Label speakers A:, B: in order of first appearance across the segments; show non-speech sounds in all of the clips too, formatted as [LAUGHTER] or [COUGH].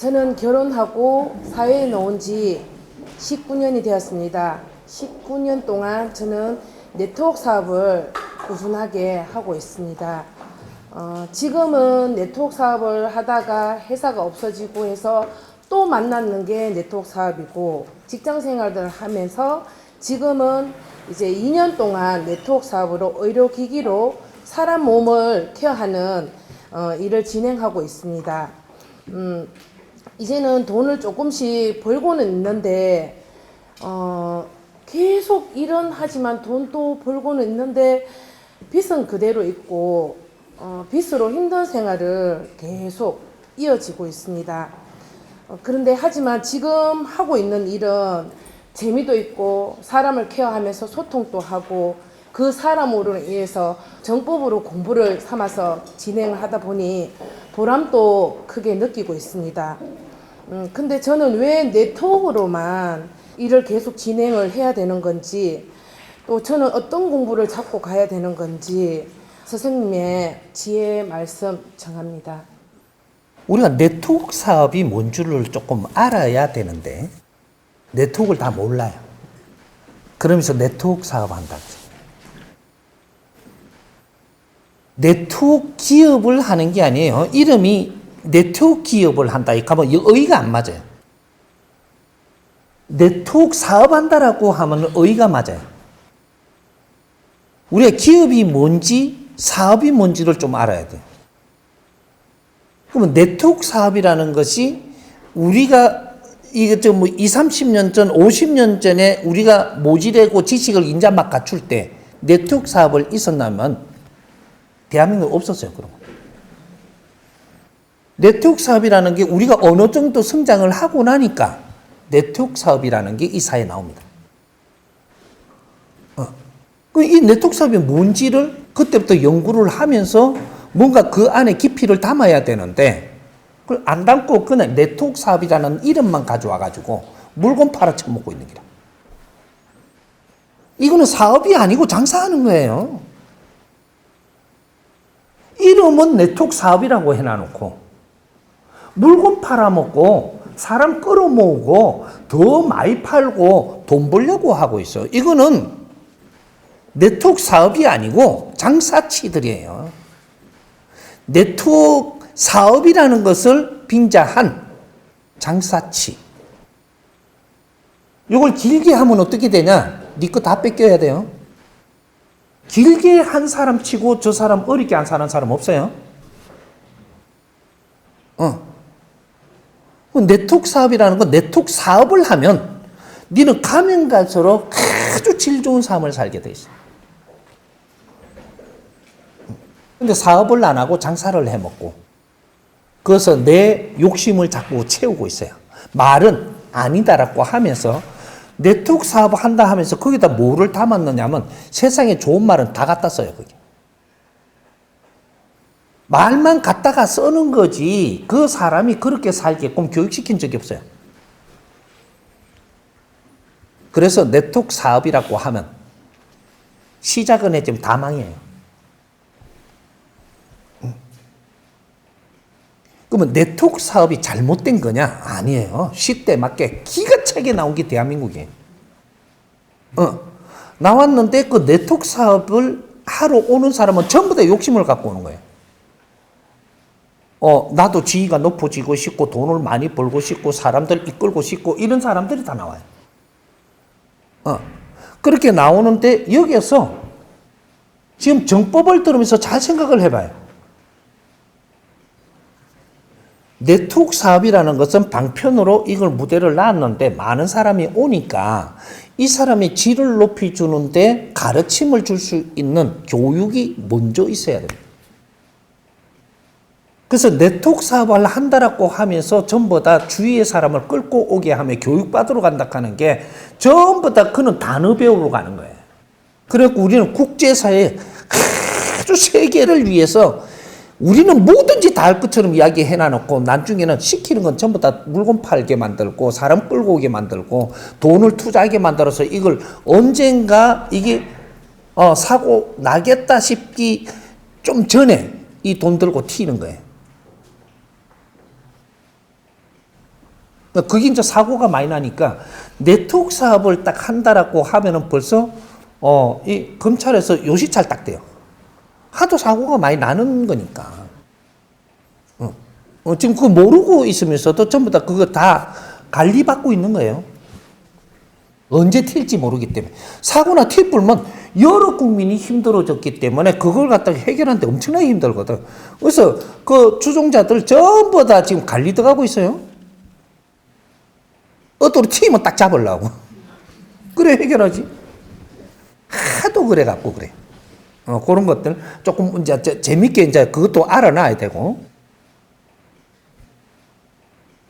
A: 저는 결혼하고 사회에 나온 지 19년이 되었습니다. 19년 동안 저는 네트워크 사업을 꾸준하게 하고 있습니다. 어, 지금은 네트워크 사업을 하다가 회사가 없어지고 해서 또 만났는 게 네트워크 사업이고 직장 생활을 하면서 지금은 이제 2년 동안 네트워크 사업으로 의료기기로 사람 몸을 케어하는 어, 일을 진행하고 있습니다. 음, 이제는 돈을 조금씩 벌고는 있는데 어, 계속 일은 하지만 돈도 벌고는 있는데 빚은 그대로 있고 어, 빚으로 힘든 생활을 계속 이어지고 있습니다. 어, 그런데 하지만 지금 하고 있는 일은 재미도 있고 사람을 케어하면서 소통도 하고 그 사람으로 인해서 정법으로 공부를 삼아서 진행을 하다 보니 보람도 크게 느끼고 있습니다. 음, 근데 저는 왜 네트워크로만 일을 계속 진행을 해야 되는 건지 또 저는 어떤 공부를 잡고 가야 되는 건지 선생님의 지혜 말씀 정합니다.
B: 우리가 네트워크 사업이 뭔 줄을 조금 알아야 되는데 네트워크를 다 몰라요. 그러면서 네트워크 사업 한다고. 네트워크 기업을 하는 게 아니에요. 이름이 네트워크 기업을 한다. 이 하면 의의가 안 맞아요. 네트워크 사업한다라고 하면 의의가 맞아요. 우리가 기업이 뭔지 사업이 뭔지를 좀 알아야 돼요. 그러면 네트워크 사업이라는 것이 우리가 이게 좀뭐 2, 30년 전, 50년 전에 우리가 모지되고 지식을 인자 막 갖출 때 네트워크 사업을 있었나면 대한민국 없었어요, 거. 네트워크 사업이라는 게 우리가 어느 정도 성장을 하고 나니까 네트워크 사업이라는 게 이 사회에 나옵니다. 어. 그이 네트워크 사업이 뭔지를 그때부터 연구를 하면서 뭔가 그 안에 깊이를 담아야 되는데 그걸 안 담고 그냥 네트워크 사업이라는 이름만 가져와 가지고 물건 팔아 처먹고 있는 기라. 이거는 사업이 아니고 장사하는 거예요. 이름은 네트워크 사업이라고 해놔놓고 물건 팔아먹고 사람 끌어모으고 더 많이 팔고 돈 벌려고 하고 있어. 이거는 네트워크 사업이 아니고 장사치들이에요. 네트워크 사업이라는 것을 빙자한 장사치. 이걸 길게 하면 어떻게 되냐? 네거다 뺏겨야 돼요. 길게 한 사람 치고 저 사람 어렵게 안 사는 사람 없어요? 어. 그 네트워크 사업이라는 건 네트워크 사업을 하면 니는 가면 갈수록 아주 질 좋은 삶을 살게 돼 있어. 근데 사업을 안 하고 장사를 해 먹고 그래서 내 욕심을 자꾸 채우고 있어요. 말은 아니다라고 하면서 네트워크 사업을 한다 하면서 거기다 뭐를 담았느냐면 세상에 좋은 말은 다 갖다 써요, 거기. 말만 갖다가 써는 거지 그 사람이 그렇게 살게끔 교육시킨 적이 없어요. 그래서 네트워크 사업이라고 하면 시작은 했지만 다 망해요. 음. 그러면 네트워크 사업이 잘못된 거냐? 아니에요. 시대에 맞게 기가 차게 나온 게 대한민국이에요. 어. 나왔는데 그 네트워크 사업을 하러 오는 사람은 전부 다 욕심을 갖고 오는 거예요. 어, 나도 지위가 높아지고 싶고 돈을 많이 벌고 싶고 사람들 이끌고 싶고 이런 사람들이 다 나와요. 어. 그렇게 나오는데 여기에서 지금 정법을 들으면서 잘 생각을 해봐요. 네트워크 사업이라는 것은 방편으로 이걸 무대를 놨는데 많은 사람이 오니까 이 사람의 질을 높여주는데 가르침을 줄 수 있는 교육이 먼저 있어야 됩니다. 그래서 네트워크 사업을 한다라고 하면서 전부 다 주위의 사람을 끌고 오게 하며 교육받으러 간다 하는 게 전부 다 그는 단어 배우러 가는 거예요. 그래고 우리는 국제사회 아주 세계를 위해서 우리는 뭐든지 다 할 것처럼 이야기해 놔놓고 나중에는 시키는 건 전부 다 물건 팔게 만들고 사람 끌고 오게 만들고 돈을 투자하게 만들어서 이걸 언젠가 이게 어, 사고 나겠다 싶기 좀 전에 이 돈 들고 튀는 거예요. 그러니까 그게 이제 사고가 많이 나니까 네트워크 사업을 딱 한다라고 하면은 벌써 어, 이 검찰에서 요시찰 딱 돼요. 하도 사고가 많이 나는 거니까. 어, 어, 지금 그거 모르고 있으면서도 전부 다 그거 다 관리받고 있는 거예요. 언제 튈지 모르기 때문에. 사고나 튀불면 여러 국민이 힘들어졌기 때문에 그걸 갖다가 해결하는데 엄청나게 힘들거든. 그래서 그 추종자들 전부 다 지금 관리 들어가고 있어요. 어떤 튀면 딱 잡으려고. [LAUGHS] 그래 해결하지. 하도 그래 갖고 그래. 어, 그런 것들 조금 이제 저- 재밌게 이제 그것도 알아놔야 되고.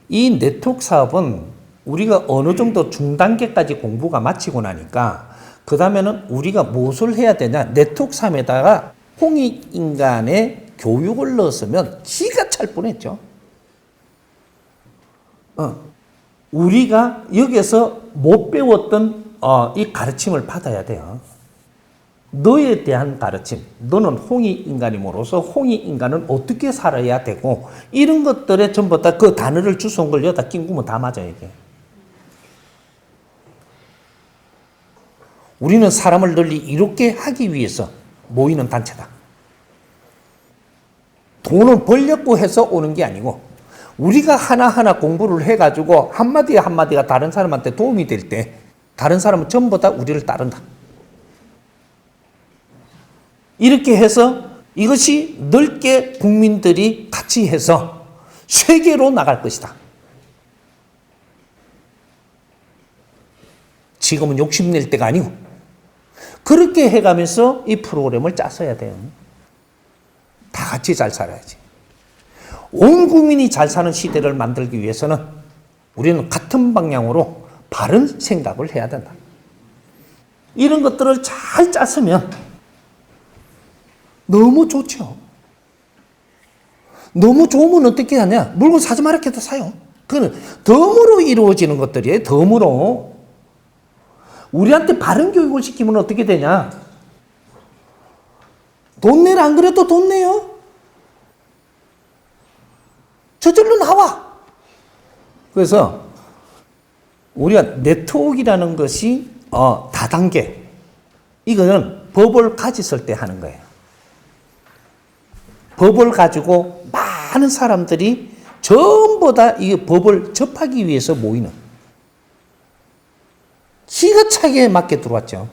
B: 이 네트워크 사업은 우리가 어느 정도 중단계까지 공부가 마치고 나니까 그 다음에는 우리가 무엇을 해야 되냐 네트워크 사업에다가 홍익 인간의 교육을 넣었으면 기가 찰 뻔했죠. 어, 우리가 여기서 못 배웠던 어, 이 가르침을 받아야 돼요. 너에 대한 가르침, 너는 홍이 인간임으로써 홍이 인간은 어떻게 살아야 되고 이런 것들에 전부 다 그 단어를 주워온 걸 여기다 낀구면 다 맞아 이게. 우리는 사람을 널리 이롭게 하기 위해서 모이는 단체다. 돈을 벌려고 해서 오는 게 아니고 우리가 하나하나 공부를 해가지고 한마디 한마디가 다른 사람한테 도움이 될 때 다른 사람은 전부 다 우리를 따른다. 이렇게 해서 이것이 넓게 국민들이 같이 해서 세계로 나갈 것이다. 지금은 욕심낼 때가 아니고 그렇게 해가면서 이 프로그램을 짰어야 돼요. 다 같이 잘 살아야지. 온 국민이 잘 사는 시대를 만들기 위해서는 우리는 같은 방향으로 바른 생각을 해야 된다. 이런 것들을 잘 짰으면 너무 좋죠. 너무 좋으면 어떻게 하냐? 물건 사지 말라 해도 사요. 그거는 덤으로 이루어지는 것들이에요. 덤으로. 우리한테 바른 교육을 시키면 어떻게 되냐? 돈 내라 안 그래도 돈 내요. 저절로 나와. 그래서 우리가 네트워크라는 것이 어, 다단계. 이거는 법을 가졌을 때 하는 거예요. 법을 가지고 많은 사람들이 전부 다 이 법을 접하기 위해서 모이는 기가 차게 맞게 들어왔죠.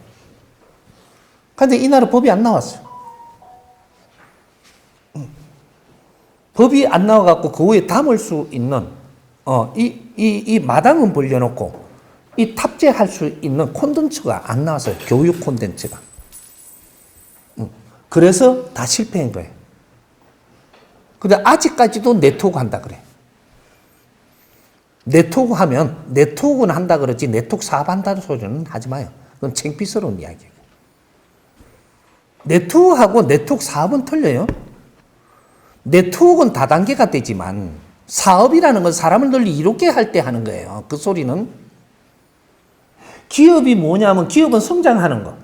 B: 근데 이 나라 법이 안 나왔어요. 법이 안 나와갖고 그 위에 담을 수 있는, 어, 이, 이, 이 마당은 벌려놓고, 이 탑재할 수 있는 콘텐츠가 안 나왔어요. 교육 콘텐츠가. 음. 그래서 다 실패한 거예요. 근데 아직까지도 네트워크 한다 그래. 네트워크 하면 네트워크는 한다 그러지 네트워크 사업 한다는 소리는 하지 마요. 그건 창피스러운 이야기예요. 네트워크하고 네트워크 사업은 틀려요. 네트워크는 다단계가 되지만 사업이라는 건 사람을 널리 이롭게 할 때 하는 거예요. 그 소리는 기업이 뭐냐면 기업은 성장하는 거.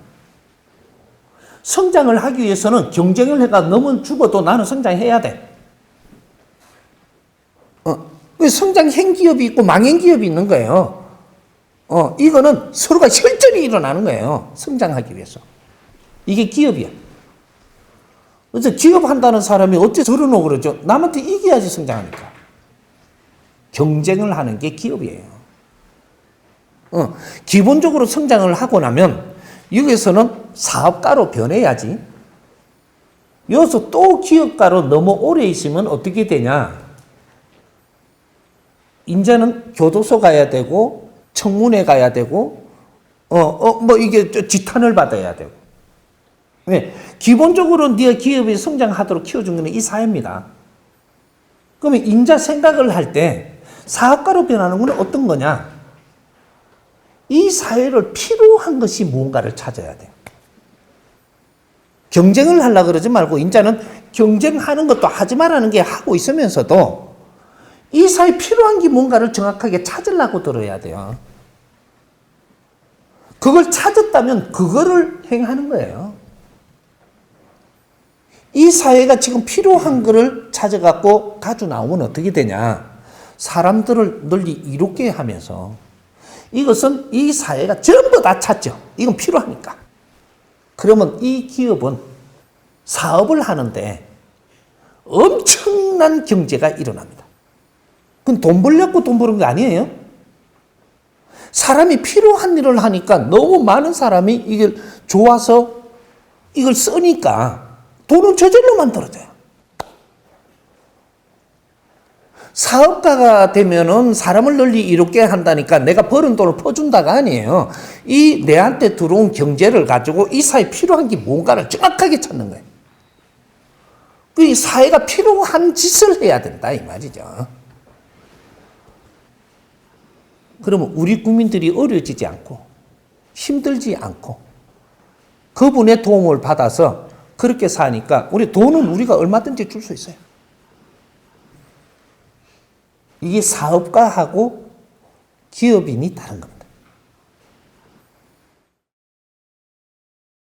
B: 성장을 하기 위해서는 경쟁을 해가 너무 죽어도 나는 성장해야 돼. 어, 그 성장행 기업이 있고 망행 기업이 있는 거예요. 어, 이거는 서로가 [LAUGHS] 혈전이 일어나는 거예요. 성장하기 위해서. 이게 기업이야. 그래서 기업한다는 사람이 어째 저러노 그러죠? 남한테 이겨야지 성장하니까. 경쟁을 하는 게 기업이에요. 어, 기본적으로 성장을 하고 나면 여기서는 사업가로 변해야지. 여기서 또 기업가로 너무 오래 있으면 어떻게 되냐? 인자는 교도소 가야 되고 청문회 가야 되고 어 어 뭐 이게 저 지탄을 받아야 되고 네. 기본적으로 네 기업이 성장하도록 키워준 것은 이 사회입니다. 그러면 인자 생각을 할 때 사업가로 변하는 것은 어떤 거냐? 이 사회를 필요한 것이 무언가를 찾아야 돼. 경쟁을 하려 그러지 말고 인자는 경쟁하는 것도 하지 말라는 게 하고 있으면서도 이 사회 필요한 게 뭔가를 정확하게 찾으려고 들어야 돼요. 그걸 찾았다면 그거를 행하는 거예요. 이 사회가 지금 필요한 거를 찾아갖고 가져 나오면 어떻게 되냐? 사람들을 널리 이롭게 하면서 이것은 이 사회가 전부 다 찾죠. 이건 필요하니까. 그러면 이 기업은 사업을 하는데 엄청난 경제가 일어납니다. 그건 돈 벌려고 돈 버는 거 아니에요? 사람이 필요한 일을 하니까 너무 많은 사람이 이걸 좋아서 이걸 쓰니까 돈은 저절로 만들어져요. 사업가가 되면은 사람을 널리 이롭게 한다니까 내가 버는 돈을 퍼준다가 아니에요. 이 내한테 들어온 경제를 가지고 이 사회에 필요한 게 뭔가를 정확하게 찾는 거예요. 그 사회가 필요한 짓을 해야 된다 이 말이죠. 그러면 우리 국민들이 어려지지 않고 힘들지 않고 그분의 도움을 받아서 그렇게 사니까 우리 돈은 우리가 얼마든지 줄 수 있어요. 이게 사업가하고 기업인이 다른 겁니다.